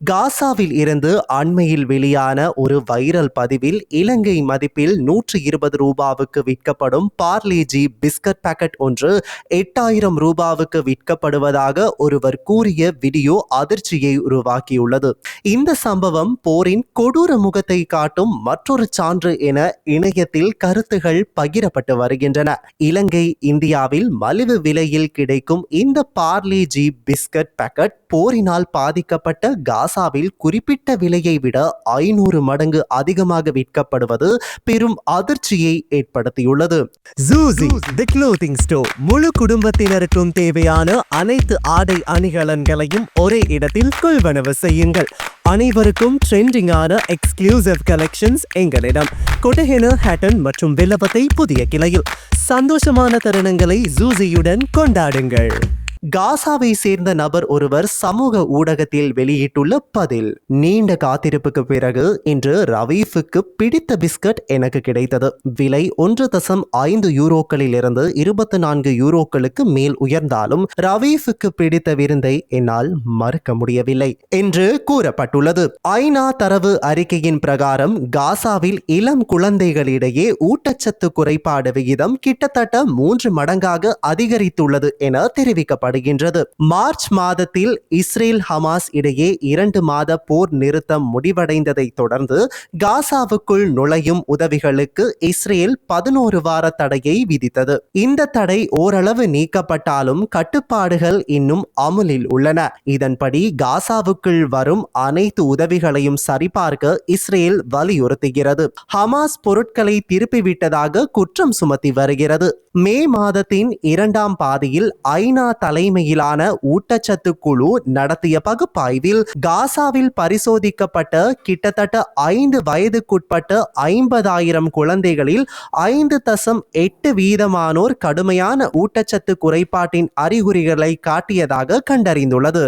காசாவில் இருந்து அண்மையில் வெளியான ஒரு வைரல் பதிவில் இலங்கை மதிப்பில் நூற்றி இருபது ரூபாவுக்கு விற்கப்படும் பார்லேஜி பிஸ்கட் பாக்கெட் ஒன்று எட்டாயிரம் ரூபாவுக்கு விற்கப்படுவதாக ஒருவர் கூறிய வீடியோ அதிர்ச்சியை உருவாக்கியுள்ளது. இந்த சம்பவம் போரின் கொடூர முகத்தை காட்டும் மற்றொரு சான்று என இணையத்தில் கருத்துகள் பகிரப்பட்டு வருகின்றன. இலங்கை இந்தியாவில் மலிவு விலையில் கிடைக்கும் இந்த பார்லேஜி பிஸ்கட் பாக்கெட் போரினால் பாதிக்கப்பட்ட காசாவில் குறிப்பிட்ட விலையை விட ஐநூறு மடங்கு அதிகமாக விற்கப்படுவது பெரும் அதிர்ச்சியை ஏற்படுத்தியுள்ளது. ஜூசி தி க்ளோதிங் ஸ்டோர் முழு குடும்பத்தினருக்கும் தேவையான அனைத்து ஆடை அணிகலன்களையும் ஒரே இடத்தில் கொள்வனவு செய்யுங்கள். அனைவருக்கும் ட்ரெண்டிங்கான எக்ஸ்க்ளூசிவ் கலெக்ஷன்ஸ் எங்களிடம். கொட்டஹென ஹேட்டன் மற்றும் வில்லபத்தை புதிய கிளையில். சந்தோஷமான தருணங்களை ஜூசியுடன் கொண்டாடுங்கள். காசாவை சேர்ந்த நபர் ஒருவர் சமூக ஊடகத்தில் வெளியிட்டுள்ள பதில். நீண்ட காத்திருப்புக்கு பிறகு இன்று ரவீஃபுக்கு பிடித்த பிஸ்கட் எனக்கு கிடைத்தது. விலை ஒன்று தசம் ஐந்து யூரோக்களில் இருந்து இருபத்தி நான்கு யூரோக்களுக்கு மேல் உயர்ந்தாலும் ரவீஃபுக்கு பிடித்த விருந்தை என்னால் மறுக்க முடியவில்லை என்று கூறப்பட்டுள்ளது. ஐநா தரவு அறிக்கையின் பிரகாரம் காசாவில் இளம் குழந்தைகளிடையே ஊட்டச்சத்து குறைபாடு விகிதம் கிட்டத்தட்ட மூன்று மடங்காக அதிகரித்துள்ளது என தெரிவிக்கப்பட்டது வருகின்றது மார்ச் மாதத்தில் இஸ்ரேல் ஹமாஸ் இடையே இரண்டு மாத போர் நிறுத்தம் முடிவடைந்ததை தொடர்ந்து காசாவுக்குள் நுழையும் உதவிகளுக்கு இஸ்ரேல் பதினோரு வார தடையை விதித்தது. இந்த தடை ஓரளவு நீக்கப்பட்டாலும் கட்டுப்பாடுகள் இன்னும் அமுலில் உள்ளன. இதன்படி காசாவுக்குள் வரும் அனைத்து உதவிகளையும் சரிபார்க்க இஸ்ரேல் வலியுறுத்துகிறது. ஹமாஸ் பொருட்களை திருப்பிவிட்டதாக குற்றம் சுமத்தி வருகிறது. மே மாதத்தின் இரண்டாம் பாதியில் ஐநா தலை தலைமையிலான ஊட்டச்சத்து குழு நடத்திய பகுப்பாய்வில் காசாவில் பரிசோதிக்கப்பட்ட கிட்டத்தட்ட ஐந்து வயதுக்குட்பட்ட ஐம்பதாயிரம் குழந்தைகளில் ஐந்து தசம் எட்டு வீதமானோர் கடுமையான ஊட்டச்சத்து குறைபாட்டின் அறிகுறிகளை காட்டியதாக கண்டறிந்துள்ளது.